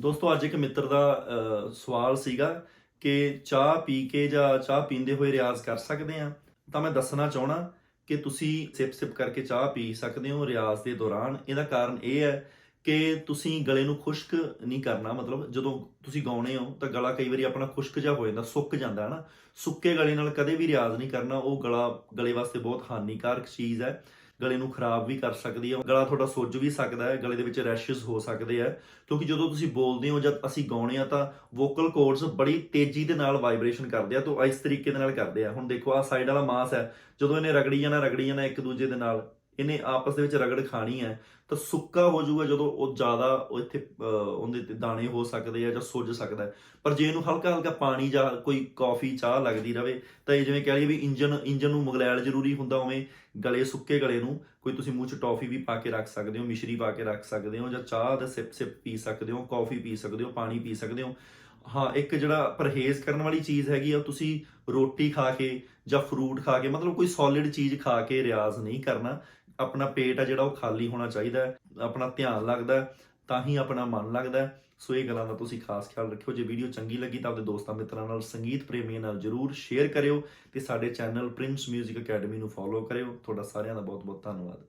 ਦੋਸਤੋ, ਅੱਜ ਇੱਕ ਮਿੱਤਰ ਦਾ ਸਵਾਲ ਸੀਗਾ ਕਿ ਚਾਹ ਪੀ ਕੇ ਜਾਂ ਚਾਹ ਪੀਂਦੇ ਹੋਏ ਰਿਆਜ਼ ਕਰ ਸਕਦੇ ਆ? ਤਾਂ ਮੈਂ ਦੱਸਣਾ ਚਾਹਣਾ ਕਿ ਤੁਸੀਂ ਸਿਪ ਸਿਪ ਕਰਕੇ ਚਾਹ ਪੀ ਸਕਦੇ ਹੋ ਰਿਆਜ਼ ਦੇ ਦੌਰਾਨ। ਇਹਦਾ ਕਾਰਨ ਇਹ ਹੈ ਕਿ ਤੁਸੀਂ ਗਲੇ ਨੂੰ ਖੁਸ਼ਕ ਨਹੀਂ ਕਰਨਾ, ਮਤਲਬ ਜਦੋਂ ਤੁਸੀਂ ਗਾਉਣੇ ਹੋ ਤਾਂ ਗਲਾ ਕਈ ਵਾਰੀ ਆਪਣਾ ਖੁਸ਼ਕ ਜਿਹਾ ਹੋ ਜਾਂਦਾ, ਸੁੱਕ ਜਾਂਦਾ ਹੈ ਨਾ ਸੁੱਕੇ ਗਲੇ ਨਾਲ ਕਦੇ ਵੀ ਰਿਆਜ਼ ਨਹੀਂ ਕਰਨਾ, ਉਹ ਗਲਾ, ਗਲੇ ਵਾਸਤੇ ਬਹੁਤ ਹਾਨੀਕਾਰਕ ਚੀਜ਼ ਹੈ। ਗਲੇ ਨੂੰ ਖਰਾਬ ਵੀ ਕਰ ਸਕਦੀ ਹੈ ਗਲਾ ਤੁਹਾਡਾ ਸੁੱਜ ਵੀ ਸਕਦਾ ਹੈ, ਗਲੇ ਦੇ ਵਿੱਚ ਰੈਸ਼ਸ ਹੋ ਸਕਦੇ ਆ, ਕਿਉਂਕਿ ਜਦੋਂ ਤੁਸੀਂ ਬੋਲਦੇ ਹੋ ਜਦ ਅਸੀਂ ਗਾਉਣੇ ਆ ਤਾਂ ਵੋਕਲ ਕੋਰਡਸ ਬੜੀ ਤੇਜ਼ੀ ਦੇ ਨਾਲ ਵਾਈਬ੍ਰੇਸ਼ਨ ਕਰਦੇ ਆ, ਤਾਂ ਇਸ ਤਰੀਕੇ ਦੇ ਨਾਲ ਕਰਦੇ ਆ। ਹੁਣ ਦੇਖੋ ਆ ਸਾਈਡ ਵਾਲਾ ਮਾਸ ਹੈ, ਜਦੋਂ ਇਹਨੇ ਰਗੜੀ ਜਾਣਾ ਰਗੜੀ ਜਾਣਾ ਇੱਕ ਦੂਜੇ ਦੇ ਨਾਲ ਇਹਨੇ ਆਪਸ ਦੇ ਵਿੱਚ ਰਗੜ ਖਾਣੀ ਹੈ ਤਾਂ ਸੁੱਕਾ ਹੋ ਜਾਊਗਾ ਜਦੋਂ ਉਹ ਜ਼ਿਆਦਾ ਉਹ ਇੱਥੇ ਅਹ, ਉਹਦੇ ਤੇ ਦਾਣੇ ਹੋ ਸਕਦੇ ਆ ਜਾਂ ਸੁੱਜ ਸਕਦਾ ਹੈ। ਪਰ ਜੇ ਇਹਨੂੰ ਹਲਕਾ ਹਲਕਾ ਪਾਣੀ ਜਾਂ ਕੋਈ ਕਾਫੀ ਚਾਹ ਲੱਗਦੀ ਰਵੇ ਤਾਂ ਇਹ ਜਿਵੇਂ ਕਹਿ ਲਈਏ ਵੀ ਇੰਜਨ ਇੰਜਨ ਨੂੰ ਮਗਲੈਲ ਜ਼ਰੂਰੀ ਹੁੰਦਾ ਉਵੇਂ ਗਲੇ ਸੁੱਕੇ ਗਲੇ ਨੂੰ ਕੋਈ ਤੁਸੀਂ ਮੂੰਹ 'ਚ ਟੌਫੀ ਵੀ ਪਾ ਕੇ ਰੱਖ ਸਕਦੇ ਹੋ ਮਿਸ਼ਰੀ ਪਾ ਕੇ ਰੱਖ ਸਕਦੇ ਹੋ ਜਾਂ ਚਾਹ ਦਾ ਸਿਪ ਸਿਪ ਪੀ ਸਕਦੇ ਹੋ ਕਾਫੀ ਪੀ ਸਕਦੇ ਹੋ ਪਾਣੀ ਪੀ ਸਕਦੇ ਹੋ। ਹਾਂ ਇੱਕ ਜਿਹੜਾ ਪਰਹੇਜ਼ ਕਰਨ ਵਾਲੀ ਚੀਜ਼ ਹੈਗੀ ਆ ਤੁਸੀਂ ਰੋਟੀ ਖਾ ਕੇ ਜਾਂ ਫਰੂਟ ਖਾ ਕੇ ਮਤਲਬ ਕੋਈ ਸੋਲਿਡ ਚੀਜ਼ ਖਾ ਕੇ ਰਿਆਜ਼ ਨਹੀਂ ਕਰਨਾ। ਆਪਣਾ ਪੇਟ ਆ ਜਿਹੜਾ ਉਹ ਖਾਲੀ ਹੋਣਾ ਚਾਹੀਦਾ ਹੈ, ਆਪਣਾ ਧਿਆਨ ਲੱਗਦਾ ਤਾਂ ਹੀ ਆਪਣਾ ਮਨ ਲੱਗਦਾ ਸੋ ਇਹ ਗੱਲਾਂ ਦਾ ਤੁਸੀਂ ਖਾਸ ਖਿਆਲ ਰੱਖਿਓ। ਜੇ ਵੀਡੀਓ ਚੰਗੀ ਲੱਗੀ ਤਾਂ ਆਪਣੇ ਦੋਸਤਾਂ ਮਿੱਤਰਾਂ ਨਾਲ, ਸੰਗੀਤ ਪ੍ਰੇਮੀਆਂ ਨਾਲ ਜਰੂਰ ਸ਼ੇਅਰ ਕਰਿਓ ਤੇ ਸਾਡੇ ਚੈਨਲ ਪ੍ਰਿੰਸ 뮤직 ਅਕੈਡਮੀ ਨੂੰ ਫੋਲੋ ਕਰਿਓ। ਤੁਹਾਡਾ ਸਾਰਿਆਂ ਦਾ ਬਹੁਤ ਬਹੁਤ ਧੰਨਵਾਦ।